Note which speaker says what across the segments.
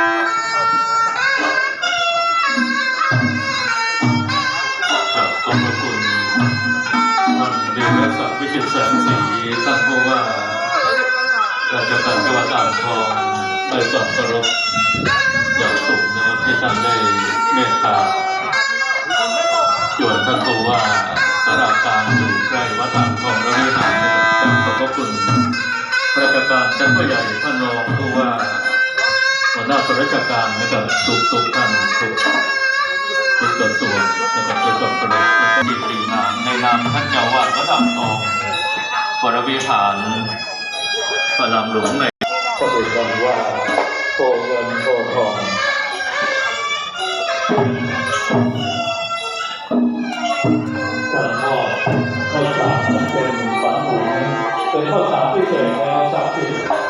Speaker 1: ขอบคุณท่านเดชศักวิจิตแสงสีท่านผู้ว่าราชการจังหวัดอ่างทองได้สอบเคารพอย่างสูงนะครับที่ท่านได้เมตตาจวนท่านผู้ว่าสารการอยู่ใกล้วัดอ่างทองและวิหารนะครับขอบคุณราชการท่านผู้ใหญ่ท่านรองผู้ว่า หัวหน้าส่วนราชการนะครับทุกทุกท่านทุกทุกกระทรวงนะครับด้วยควาคารพและก็ยินดีนามในนามท่านเจ้าวาดวัดอ่างทองวรวิหารพระรามหลวงในก็เป็นคำว่าโพเงินโพทองท่านพ่อข้าวสารเป็นฝาหมูเป็นข้าวสารพิเศษนะศักดิ์สิทธิ์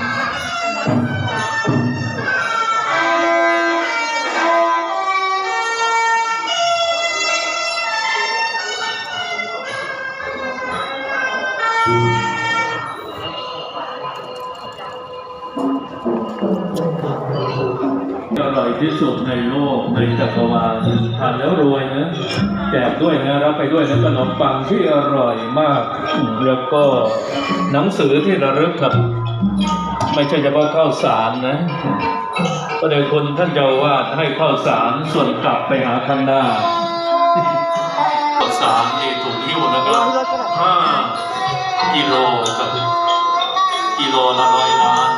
Speaker 1: อร่อยที่สุดในโลกในจักรวาลทานแล้วรวยนะแจกด้วยนะรับไปด้วยนะขนมปังที่อร่อยมาก แล้วก็หนังสือที่ระลึกครับ ไม่ใช่เฉพาะข้าวสารนะก็เดี๋ยวคุณท่านเจ้าอาวาดให้ข้าวสารส่วนกลับไปหาข้างหน้าข้าวสารที่ถูกหิ้วนะครับห้า กิโลครับกิโลละร้อยล้าน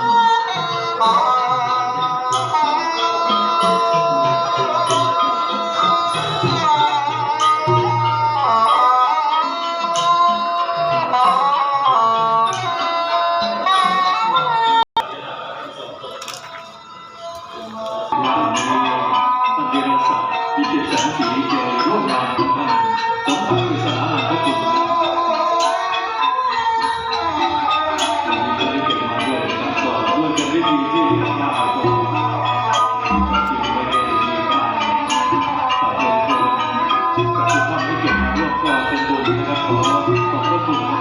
Speaker 1: ท่า บ